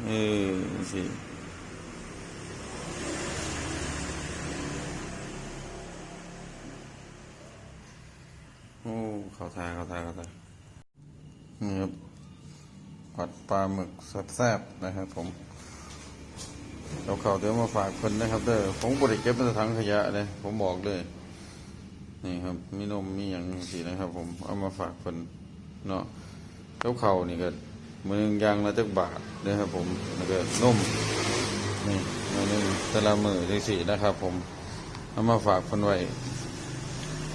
เออสิโอ้เข้าทาเข้าทาเข้าทางนี่ครับผัดปลาหมึกแซ่บๆนะครับผมเราเขาเดี๋ยวมาฝากคนนะครับเด้อผมบริเก็บในถังขยะเลยผมบอกเลย นี่ครับ มีนมมีอย่างสีนะครับ ผมเอามาฝากคนเนาะแล้วเขานี่ก็ มือนึงยางละจักบาทนะครับผมแล้วก็นมนี่มือหนึ่งแต่ละมือจังสี่นะครับผมเอามาฝากคนไว้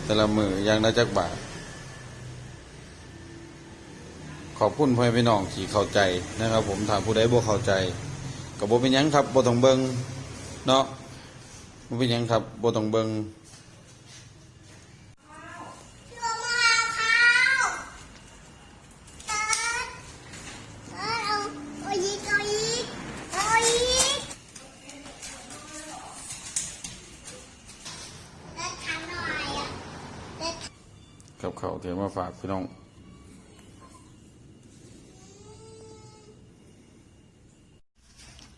แต่ละมือยางละจักบาท ขอบคุณพ่อแม่พี่น้องที่เข้าใจนะครับ ผมถามผู้ใดบ่เข้าใจกับบ่เป็นยังครับบ่ต้องเบิงเนาะบ่เป็นยังครับบ่ต้องเบิง เขาเดี๋ยวมาฝากพี่น้อง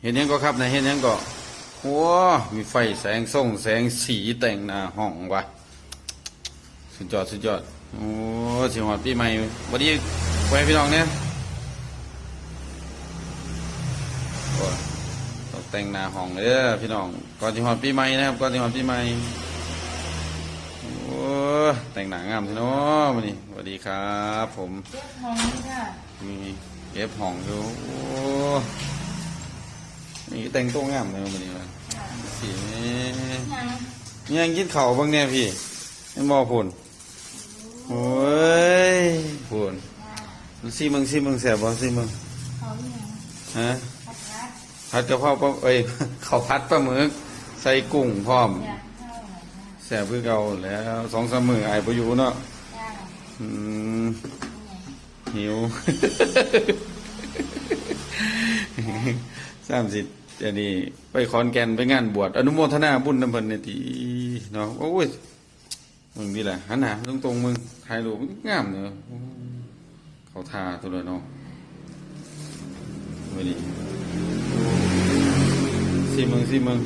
เห็นยังก็ครับนะเห็นยังก็ว้ามีไฟแสงส่งแสงสีแต่งหน้าห้องวะสุดยอดสุดยอดโอ้สิหอดปีใหม่วันนี้ไว้พี่น้องเนี่ยต้องแต่งหน้าห้องเลยด้อพี่น้องก่อนสิหอดปีใหม่นะครับก่อนสิหอดปีใหม่ แต่งหนังงามทีเนาะวันนี้สวัสดีครับ ผมเรียกห้องนี้ค่ะมีเก็บห้องอยู่โอ้นี่แต่งตัวงามเลยวันนี้นะสีนี้ยังยังกินข้าวบ้างเนี่ยพี่ไม่มอพูนโอ้ยพูนซีมึงซีมึงแสบบ่ซีมึงเขาเนี่ยฮะพัดพัดผัดกะเพราปลาเอ้ยข้าวผัดปลาหมึก ใส่กุ้งพร้อม แสบเพื่อเก่าแล้วสองสามมือไอ้ประยูเนาะย่าอืมหิว สามสิบอันนี้ไปขอนแกนไปงานบวชอนุโมทนาบุญน้ำเพิ่นเนี่ยทีเนาะโอ้ยมึงนี่แหละหันหนาตรงตรงๆมึงถ่ายรูปงามเนอะเขาทาตัวเลยเนาะวันนี้สิมึงสิมึง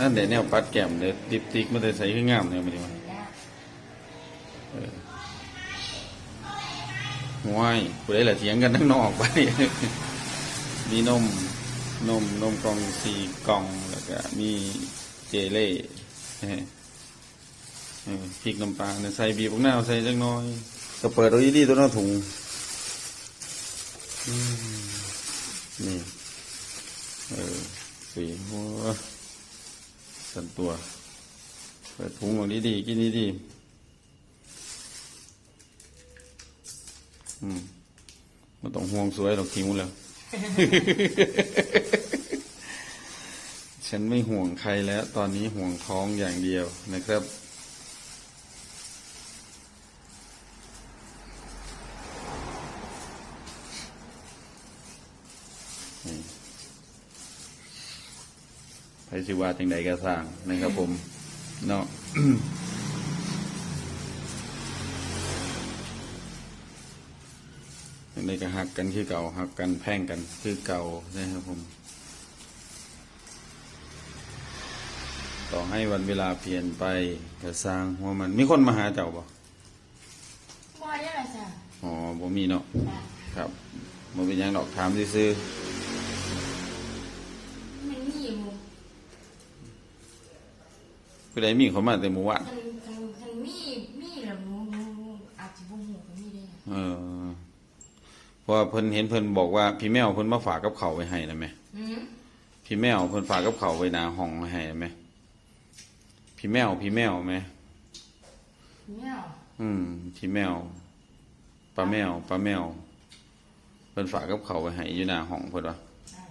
อันเดี๋ยวแนวปัดแก้มเดี๋ยวดิปติกมันจะใส่ขึ้นงามเนี่ยมันนี่มันย่างห่วยกูได้ละเถียงกันทั้งนอกไปมีนมนมนมกล่องสีกล่องแล้วก็มีเจเล่เอ้ยเอ้ยพริกน้ำปลาเนี่ยใส่บีบพวกหน้าวใส่จังน้อย ก็เปิดเอาดีๆตัวหน้าถุงอืมนี่ เออสีหัว ส่วนตัว เปิดถุงของดีๆกินดีๆอืมมันต้องห่วงสวยหรอกทิ้งแล้ว ฉันไม่ห่วงใครแล้ว ตอนนี้ห่วงท้องอย่างเดียวนะครับ สิว่าจังใดก็สร้างนะครับผมเนาะอันนี้ก็หักกันคือเก่าหักกันแพ่งกันคือเก่านะครับผม ต่อให้วันเวลาเปลี่ยนไปก็สร้างหัวมันมีคนมาหาเจ้าบ่บ่ได้อะไรจ้ะอ๋อบ่มีเนาะจ้ะครับบ่เป็นหยังดอกถามซื่อมั ผู้ใดมีเขามาแต่หมู่ว่านคันคันคันมีมีแล้วหนูหนูหนูอาจจะบ่ฮู้ก็มีได้นะเออเพราะว่าเพิ่นเห็นเพิ่นบอกว่าพี่แมวเพิ่นมาฝากกับเขาวไว้ให้นะแม่หืมพี่แมวเพิ่นฝากกับเขาวไว้หน้าห้องไว้ให้นะแม่พี่แมวพี่แมวแม่เนี่ยอืมพี่แมวป้าแมวป้าแมวเพิ่นฝากกับเขาวไว้ให้อยู่หน้าห้องเพิ่นว่าอ่า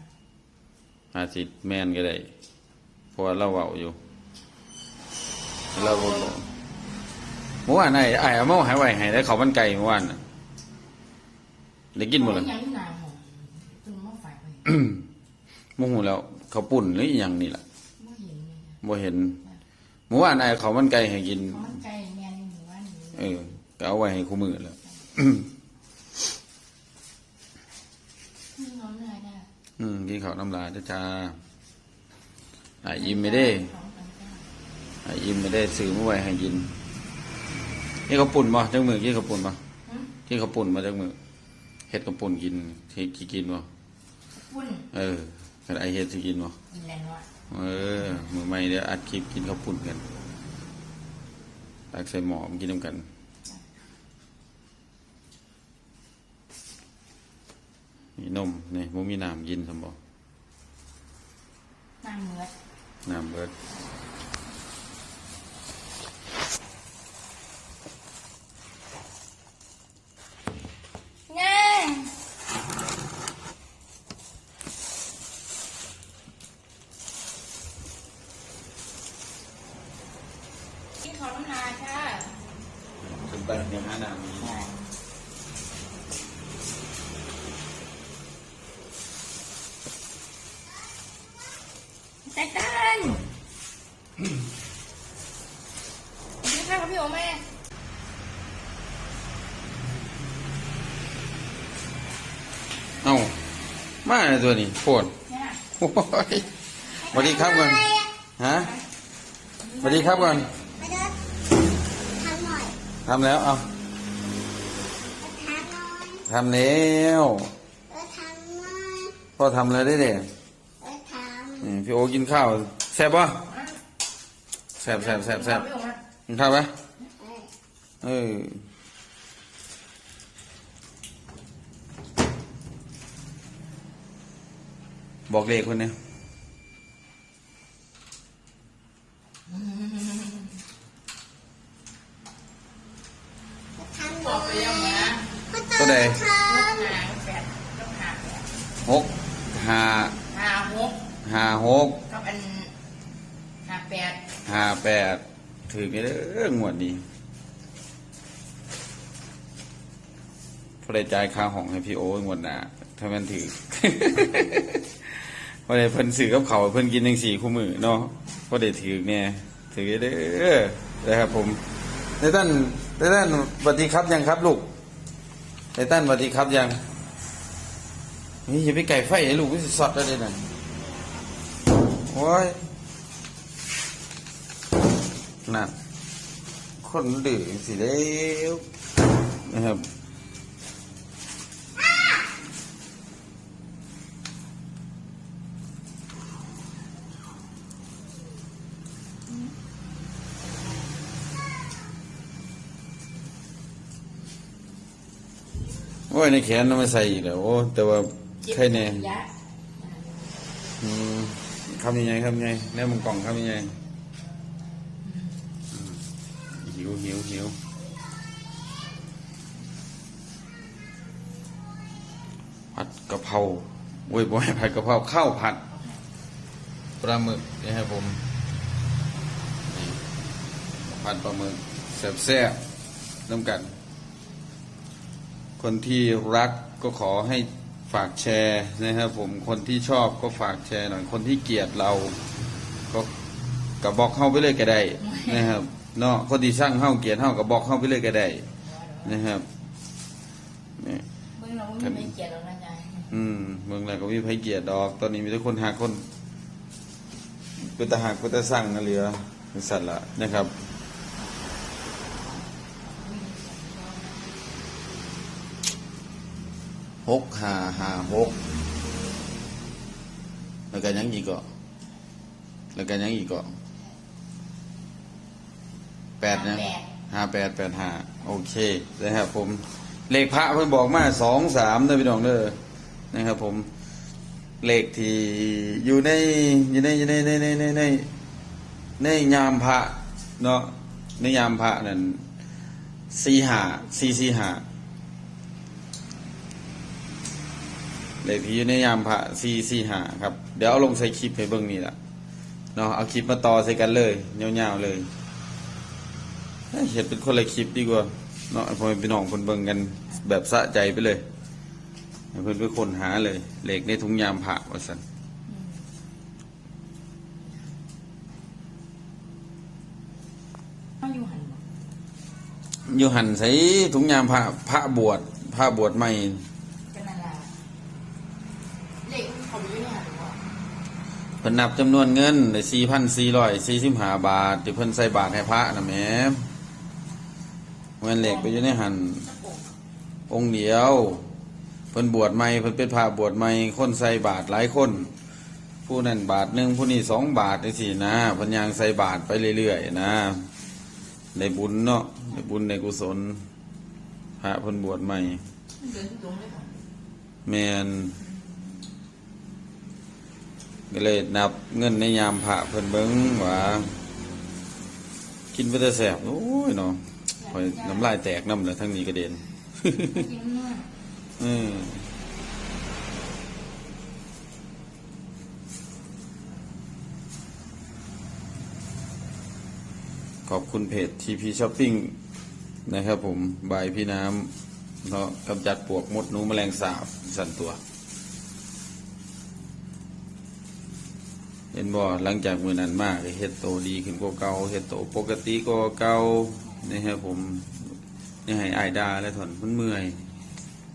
อาจสิแม่นก็ได้เพราะว่าเราเว้าอยู่ เราบ่บอกเมื่อวานไอ้ไอ้เอามาให้ไว้ให้ได้เขาวมันไก่เมื่อวานน่ะได้กินหมดเลยยังหนาหอมเพิ่นมาฝากไว้โมโหแล้ว เขาวปุ่นหรืออหย่างนี่แหละบ่เห็นเลยนะบ่เห็นเมื่อวานไอ้เขาวมันไก่ให้กิน เขามันไกลแม่นอยู่ว่านี่เออก็เอาไว้ให้คู่มือแล้ว นี่น้องเหนื่อยนะอืมกินข้าวน้ำลายเด้อจ้าไอ้ยิ้มไม่ได้สองสามเก้าไอ้ยิ้มไม่ได้ซื้อมาไว้ให้กินนี่เขาวปุ่นบ่จักมือกินข้าวปุ่นบ่หืมกินข้าวปุ่นมาจักมือเฮ็ดข้าวปุ่นกินเฮ็ดกี่กินบ่ปุ้นเออคันไอเฮ็ดสิกินบ่กินแล้วเนาะเออมือใหม่เดี๋ยวอัดคลิปกินข้าวปุ่นกันตักใส่หม้อมากินน้ำกันมีนมนี่บ่มีน้ำกินซั่นบ่น้ำเมือดน้ำเบิด ง่ายกินข้าวน้ำลายค่ะ ถึงไปเดี๋ยวหาน้ำมี แต่กันกินข้าวกับพี่โอแม่ เอ้า มาเลยตัวนี้โพดเนี่ยโอ้ยสวัสดีครับก่อนฮะสวัสดีครับก่อนไปเดินทำหน่อยทำแล้วเอาทำหน่อยทำแล้วเออทำหน่อยพ่อทำอะไรได้เด็เออทำนี่พี่โอกินข้าวแซ่บปะแซ่บแซ่บแซ่บแซ่บพี่โอมากินข้าวปะเออเออ บอกเลขคนเนี้ยทำหบน่ออกไปยยังนะตัวใดทรถหางแปดต้องหาแปดหกห้าหาหกห้าหกกับอันหาแปดห้าแปดถือไปเด้องวดนี้พอได้จ่ายค่าห้องให้พี่โองวดหน้าถ้ามันถือ พอได้เพิ่นซื้อกับเขาเพิ่นกินจังสี่คู่มือเนาะพอได้ถือเนี่ยถือเด้อนะครับผมไตตันไตตันสวัสดีครับยังครับลูกไตตันสวัสดีครับยังนี่อย่าไปไก่ไฟไอ้ลูกวิสอดได้เลยนะโอ้ยนั่นคนดื้อสิเด้วนะครับ อ้ยในแขนมันไม่ใส่อีกแล้วโอ้แต่ว่าใครเนี่ยยะอืมคำยังไงคำยังไงแน่มึงกล่องคำยังไงอืมหิวหิวหิวผัดกะเพราโอ้ยบอยผัดกะเพราข้าวผัดปลาหมึกนะครับผมนี่ผัดปลาหมึกแซ่บๆน้ำกัน คนที่รักก็ขอให้ฝากแชร์นะครับผมคนที่ชอบก็ฝากแชร์หน่อยคนที่เกลียดเราก็กระบอกเข้าไปเลยก็ได้นะครับเนาะคนที่สร้างเข้าเกลียดเข้ากระบอกเข้าไปเลยก็ได้นะครับนี่เบิ่งเราไม่ไม่เกลียดเรานะยายอืมเมืองไหนก็มีไผเกลียดดอก ตอนนี้มีแต่คนหาคนเป็นตาหากเป็นตาสั่งนั่นเหลือเป็นสัตว์ละนะครับ หกห้าห้าหกแล้วก็ยังอีกก็แล้วก็ยังอีกก็แปดนะห้าแปดแปดห้าโอเคนะครับผมเลขพระเพิ่นบอกมาสองสามเด้อพี่น้องเด้อนะครับผมเลขที่อยู่ในอยู่ในอยู่ในในในในในในยามพระเนาะในยามพระนั่นสี่ห้าสี่สี่ห้า เลขที่อยู่ในยามพระสี่สี่หาครับ เดี๋ยวเอาลงใส่คลิปให้เบิ่งนี่แหละเนาะเอาคลิปมาต่อใส่กันเลยยาวๆเลยเฮ้ยเห็นเป็นคนละคลิปดีกว่าเนาะให้พ่อแม่พี่น้องคนเบิ่งกันแบบสะใจไปเลยให้เพิ่นเป็นคนหาเลยเลขในถุงยามพระว่าซั่นเขาอยู่หันบ่อยู่หันใส่ถุงยามพระพระบวชพระบวชใหม่ กันนั่นล่ะเลข เขาไปยังไงหรือว่า เพิ่นนับจำนวนเงินได้4,445บาทที่เพิ่นใส่บาทให้พระน่ะแหมเงินเหล็กไปอยู่ในหันองค์เดียวเพิ่นบวชใหม่เพิ่นเป็นพระบวชใหม่คนใส่บาทหลายคน ผู้นั้นบาทหนึ่งผู้นี้สองบาทจังซี่นะเพิ่นยางใส่บาทไปเรื่อยๆนะได้บุญเนาะได้บุญได้กุศลพระเพิ่นบวชใหม่เดินตรงเลยค่ะแมน ก็เลยนับเงินในยามพระเพิ่นเบิ่งว่ากินไปแต่แสบโอ้ยเนาะคอยน้ำลายแตกน้ำเลยทั้งนี้กระเด็นอืมขอบคุณเพจ TP Shopping นะครับผม บายพี่น้ำเนาะกำจัดปวกมดหนูแมลงสาบสันตัว เห็นบ่หลังจากมือนั้นมากเฮ็ดโตดีขึ้นกว่าเก่าเฮ็ดโตปกติกว่าเก่านะครับผมนี่ให้อายดาและถอนมันเมื่อย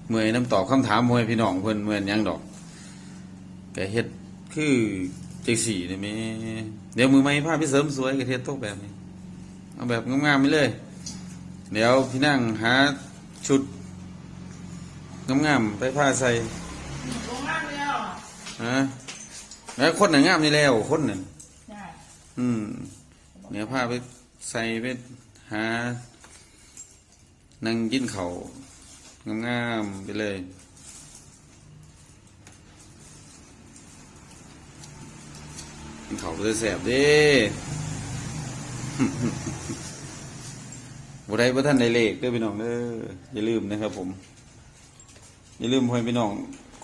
เมื่อยน้ำตอบคำถามมวยพี่น้องเพิ่นเมื่อยยังดอกแกเฮ็ดคือจังสี่นี่แม่เดี๋ยวมือใหม่พาไปเสริมสวยก็เฮ็ดตกแบบนี้เอาแบบงามๆไปเลย เดี๋ยวพี่นั่งหาชุดงามๆไปผ้าใส่งมากเลยอะฮะ แล้วคนน่ะงามนี่แล้วคนน่ะใช่อืมเดี๋ยวผ้าไปใส่ไปหา นั่งกินเขาวงามๆไปเลย กินเขาวไปแสบๆเด้บุได้บ่ท่านได้เลขเด้อพี่น้องเด้ออย่าลืมนะครับผม อย่าลืมพ่อพี่น้อง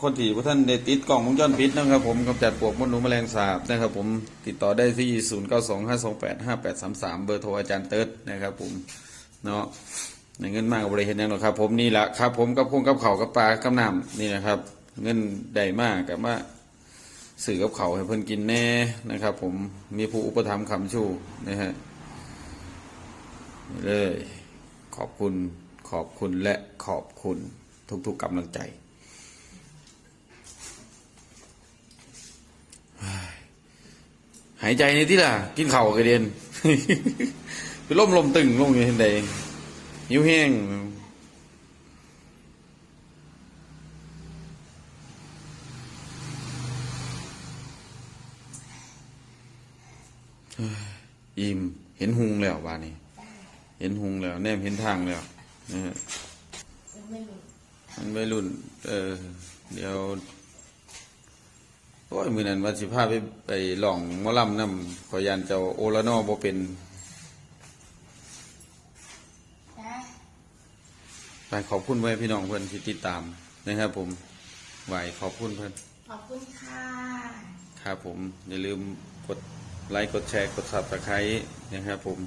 คนที่บ่ท่านได้ติดกล่องวงจรปิดนะครับ ผมกำจัดปวกมดหนูแมลงสาบนะครับ ผมติดต่อได้ที่ 0925285833 เบอร์โทรอาจารย์เติร์ดนะครับ ผมเนาะในเงินมากบริเห็นยังหรอกครับ ผมนี่แหละครับ ผมกับพงกับเขากับปลากับน้ำนี่นะครับ เงินได้มากกับว่าสื่อกับเขาให้เพิ่นกินแน่นะครับ ผมมีผู้อุปถัมภ์คำชูนะฮะเลยขอบคุณขอบคุณและขอบคุณทุกๆกำลังใจ หายใจในที่ล่ะ กินเข่าวกระเด็นไปล่มลมตึงลงอยู่เห็นใดหิวแห้งเฮ้ยอิ่มเห็นหุงแล้วบ้านนี้ เห็นหุงแล้ว แนมเห็นทางแล้วนะฮะไม่รู้มันไม่รุ่น เออ เดี๋ยว โอ้ยมือนั้นว่าสิพาไปไปลองหมอลำนำขอยันเจ้าโอละนอบ่เป็นนะไปขอบคุณไว้พี่น้องเพื่อนที่ติดตามนะครับผมไหวขอบคุณเพื่อนขอบคุณค่ะครับผมอย่าลืมกดไลค์กดแชร์กดซับสไครต์นะครับผม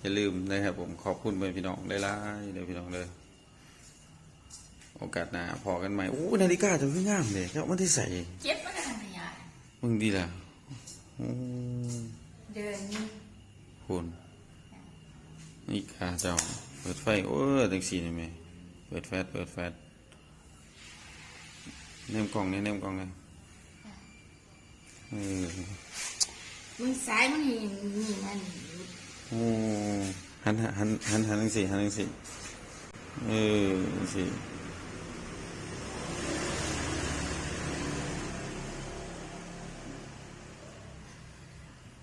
อย่าลืมนะครับผมขอบคุณเพื่อนพี่น้องได้ล่ๆเลยพี่น้องเลยโอกาสหน้าพอกันใหม่โอ้นาฬิกาจะขึ้นงามเลยครับมันที่ใส่เจ็บ มาทำไมอะมึงดีล่ะโอ้เดินนี่คุณนี่กาเจ้า เปิดไฟ โอ้ตังสีนี่ไหมเปิดแฟลชเปิดแฟลชเนมกล่องนี่เนมกล่องนี่เออมึงซ้ายมันนี่นี่มันโอ้หันหันหันหันทังสี่หันทังสี่เออจังสี่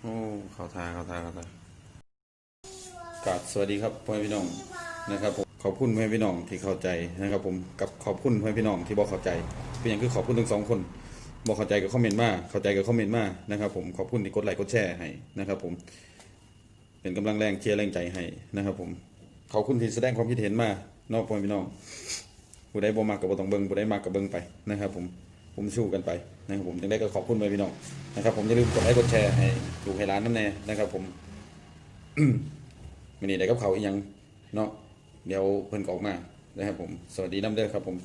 โอ้เข้าทาเข้าทาเข้าทากราบสวัสดีครับพ่อแม่พี่น้องนะครับผมขอบคุณพ่อแม่พี่น้องที่เข้าใจนะครับ ผมกับขอบคุณพ่อแม่พี่น้องที่บอกเข้าใจ เป็นอย่างคือขอบคุณทั้งสองคนบอกเข้าใจก็คอมเมนต์มาเข้าใจก็คอมเมนต์มานะครับ ผมขอบคุณที่กดไลค์กดแชร์ให้นะครับ ผม เป็นกำลังแรงเชียร์แรงใจให้นะครับ ผมขอบคุณที่แสดงความคิดเห็นมานอกพ่อแม่พี่น้องผู้ใดบ่มากกับบ่ต้องเบิ่งผู้ใดมากกับเบิ่งไปนะครับ ผม ผมสู้กันไปนะครับผมจังได้ก็ขอบคุณไปพี่น้องนะครับ ผมอย่าลืมกดไลค์กดแชร์ให้ถูกให้ร้านนั่นแน่นะครับ ผมมินี่ได้กับเขาอีกอยังเนาะเดี๋ยวเพิ่นกออกมานะครับผมสวัสดีน้ำเด้อครับผม